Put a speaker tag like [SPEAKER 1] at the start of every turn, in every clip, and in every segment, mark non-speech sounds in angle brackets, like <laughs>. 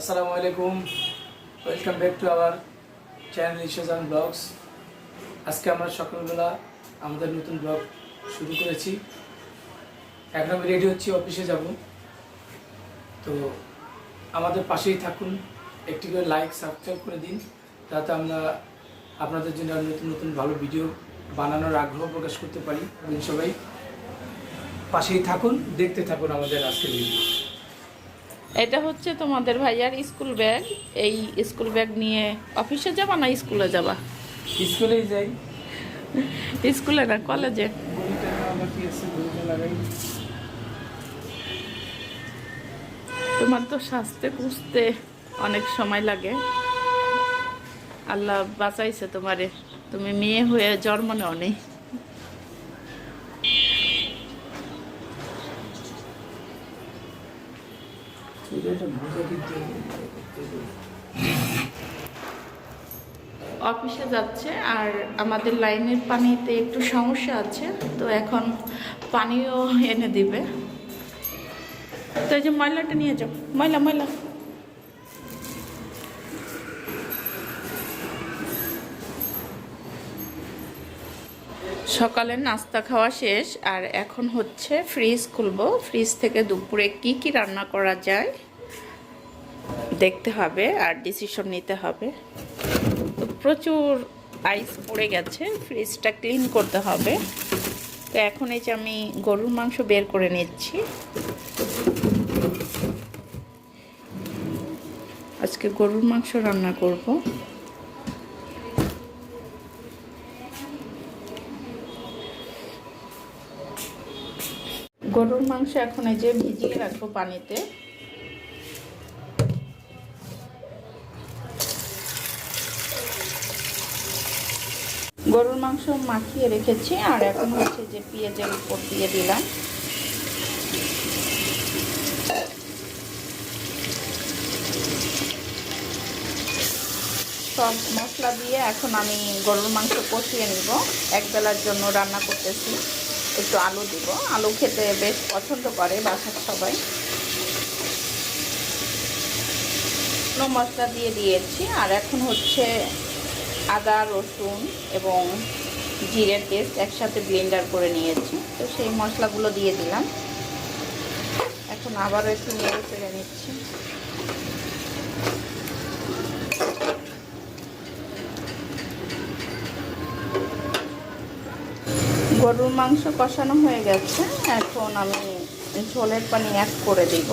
[SPEAKER 1] আসসালামু আলাইকুম। Welcome back to our channel Ishajan blogs আজকে আমরা সকালবেলা আমাদের নতুন ব্লগ শুরু করেছি। এখন আমি রেডি হচ্ছি অফিসে যাব। তো আমাদের পাশেই থাকুন, একটি করে লাইক সাবস্ক্রাইব করে দিন। যাতে আমরা আপনাদের জন্য নতুন নতুন ভালো ভিডিও বানানোর আগ্রহ প্রকাশ করতে পারি। সবাই। পাশেই থাকুন, দেখতে থাকুন আমাদের আজকের ভিডিও
[SPEAKER 2] এটা হচ্ছে তোমাদের ভাইয়ার স্কুল ব্যাগ। এই স্কুল ব্যাগ নিয়ে অফিসে যাবা না স্কুলে যাবা?
[SPEAKER 1] স্কুলেই যাই।
[SPEAKER 2] স্কুলে না কলেজে তোমার তো সাজতে খুঁজতে অনেক সময় লাগে। আল্লাহ বাঁচাইছে তোমারে। তুমি মেয়ে হয়ে জন্ম নেও নেই
[SPEAKER 1] এটা ভুজা কিন্তু <laughs>
[SPEAKER 2] অফিসে যাচ্ছে আর আমাদের লাইনের পানিতে একটু সমস্যা আছে, তো এখন পানিও এনে দিবে। তো এই যে ময়লাটা নিয়ে যাও। ময়লা ময়লা। সকালে নাস্তা খাওয়া শেষ, আর এখন হচ্ছে ফ্রিজ খুলবো ফ্রিজ থেকে দুপুরে কি কি রান্না করা যায়? দেখতে হবে আর ডিসিশন নিতে হবে। তো প্রচুর আইস পড়ে গেছে ফ্রিজটা ক্লিন করতে হবে। তো এখন এই যে আমি গরুর মাংস বের করে নিচ্ছি। আজকে গরুর মাংস রান্না করব। গরুর মাংস এখন এই যে ভিজিয়ে রাখব পানিতে। গরুর মাংস মাখিয়ে রেখেছি, আর এখন হচ্ছে যে পেঁয়াজের উপর দিয়ে দিলাম। সব মশলা দিয়ে এখন আমি গরুর মাংস কষিয়ে নিব। এক বেলার জন্য রান্না করতেছি, একটু আলু দিব। আলু খেতে বেশ পছন্দ করে বাসার সবাই। মশলা দিয়ে দিয়েছি, আর এখন হচ্ছে আদা, রসুন এবং জিরের পেস্ট একসাথে ব্লেন্ডার করে নিয়েছি। তো সেই মশলাগুলো দিয়ে দিলাম। এখন আবারও একটু নেড়ে চেড়ে নিচ্ছি। গরুর মাংস কষানো হয়ে গেছে। এখন আমি ঝোলের পানি অ্যাড করে দিব।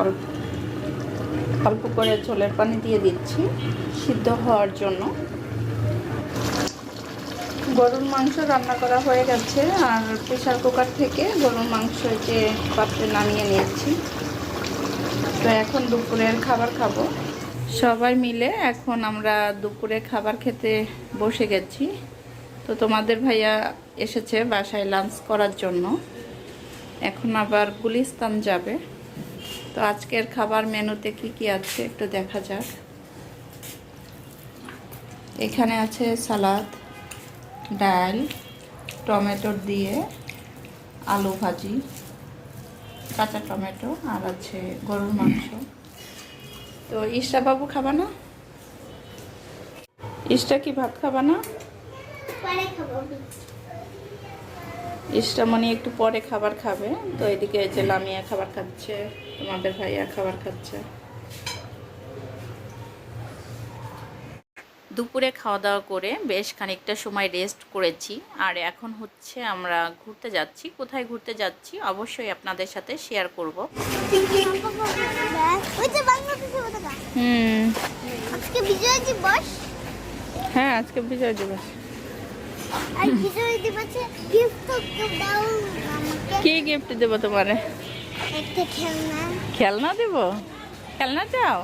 [SPEAKER 2] অল্প অল্প করে ঝোলের পানি দিয়ে দিচ্ছি সিদ্ধ হওয়ার জন্য। গরুর মাংস রান্না করা হয়ে গেছে, আর প্রেশার কুকার থেকে গরুর মাংস যে পাত্রে নামিয়ে নিয়েছি। তো এখন দুপুরের খাবার খাব। সবাই মিলে এখন আমরা দুপুরে খাবার খেতে বসে গেছি। তো তোমাদের ভাইয়া এসেছে বাসায় লাঞ্চ করার জন্য। এখন আবার গুলিস্তান যাবে। তো আজকের খাবার মেনুতে কি কি আছে একটু দেখা যাক। এখানে আছে সালাদ, ডাল টমেটো দিয়ে আলু ভাজি, কাঁচা টমেটো আর আছে গরুর মাংস। তো ইস্টা বাবু খাবা না? ইস্টা কি ভাত খাবা না?
[SPEAKER 3] খাব
[SPEAKER 2] একটু পরে খাবার খাবে। তো এদিকে যে লামিয়া খাবার খাচ্ছে তোমাদের ভাইয়া খাবার খাচ্ছে। দুপুরে খাওয়া দাওয়া করে বেশ খানিকটা সময় রেস্ট করেছি। আর এখন হচ্ছে আমরা ঘুরতে যাচ্ছি। কোথায় ঘুরতে যাচ্ছি অবশ্যই আপনাদের সাথে শেয়ার করব। হুম।
[SPEAKER 3] আজকে বিজয় দিবস?
[SPEAKER 2] হ্যাঁ আজকে বিজয় দিবস। কি গিফট দেবো তোমারে?
[SPEAKER 3] খেলনা।
[SPEAKER 2] দেব? খেলনা চাও?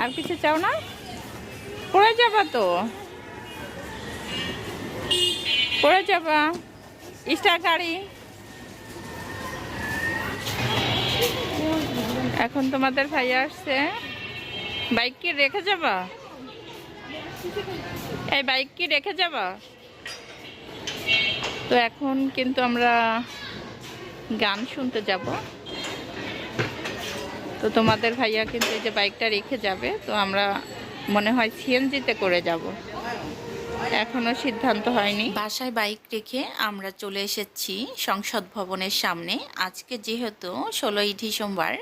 [SPEAKER 2] আর কিছু চাও না? পড়ে যাবা তো। পড়ে যাবা। স্টার গাড়ি। এখন তোমাদের ভাইয়া আসছে। বাইক কি রেখে যাবা? এই বাইক কি রেখে যাবা? তো এখন কিন্তু আমরা গান শুনতে যাব। তো তোমাদের ভাইয়া কিন্তু এই যে বাইকটা রেখে যাবে, তো আমরা মনে হয় সিএনজিতে করে যাব। এখনও সিদ্ধান্ত হয়নি। বাসায় বাইক রেখে আমরা চলে এসেছি সংসদ ভবনের সামনে। আজকে যেহেতু ষোলোই ডিসেম্বর,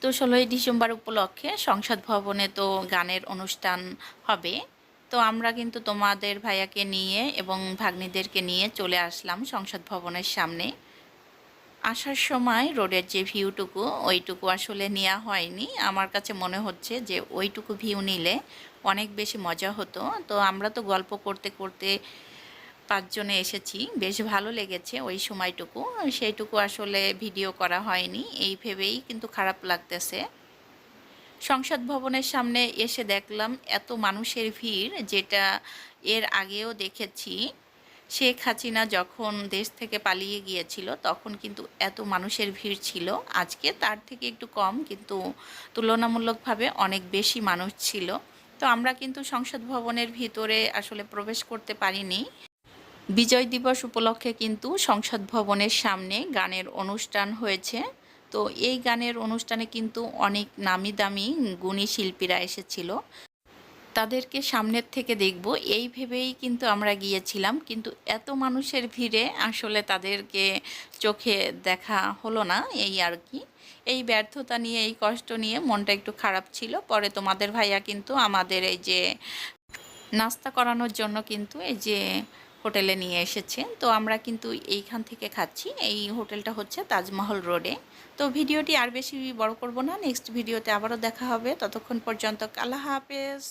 [SPEAKER 2] তো ষোলোই ডিসেম্বর উপলক্ষে সংসদ ভবনে তো গানের অনুষ্ঠান হবে। তো আমরা কিন্তু তোমাদের ভাইয়াকে নিয়ে এবং ভাগ্নিদেরকে নিয়ে চলে আসলাম সংসদ ভবনের সামনে। আসার সময় রোডের যে ভিউটুকু, ওইটুকু আসলে নেওয়া হয়নি। আমার কাছে মনে হচ্ছে যে ওইটুকু ভিউ নিলে অনেক বেশি মজা হতো। তো আমরা তো গল্প করতে করতে পাঁচজনে এসেছি। বেশ ভালো লেগেছে ওই সময়টুকু। সেইটুকু আসলে ভিডিও করা হয়নি। এই ভেবেই কিন্তু খারাপ লাগতেছে। সংসদ ভবনের সামনে এসে দেখলাম এত মানুষের ভিড় যেটা এর আগেও দেখেছি। শেখ হাসিনা যখন দেশ থেকে পালিয়ে গিয়েছিল তখন কিন্তু এত মানুষের ভিড় ছিল। আজকে তার থেকে একটু কম কিন্তু তুলনামূলকভাবে অনেক বেশি মানুষ ছিল। তো আমরা কিন্তু সংসদ ভবনের ভিতরে আসলে প্রবেশ করতে পারিনি। বিজয় দিবস উপলক্ষে কিন্তু সংসদ ভবনের সামনে গানের অনুষ্ঠান হয়েছে। তো এই গানের অনুষ্ঠানে কিন্তু অনেক নামি দামি গুণী শিল্পীরা এসেছিল। তাদেরকে সামনের থেকে দেখব। এই ভেবেই কিন্তু আমরা গিয়েছিলাম, কিন্তু এত মানুষের ভিড়ে আসলে তাদেরকে চোখে দেখা হলো না এই আর কি। এই ব্যর্থতা নিয়ে, এই কষ্ট নিয়ে মনটা একটু খারাপ ছিল। পরে তোমাদের ভাইয়া কিন্তু আমাদের এই যে নাস্তা করানোর জন্য কিন্তু এই যে হোটেলে নিয়ে এসেছে। তো আমরা কিন্তু এইখান থেকে খাচ্ছি। এই হোটেলটা হচ্ছে তাজমহল রোডে। তো ভিডিওটি আর বেশি বড় করব না। নেক্সট ভিডিওতে আবারও দেখা হবে। ততক্ষণ পর্যন্ত কালা হাফেজ।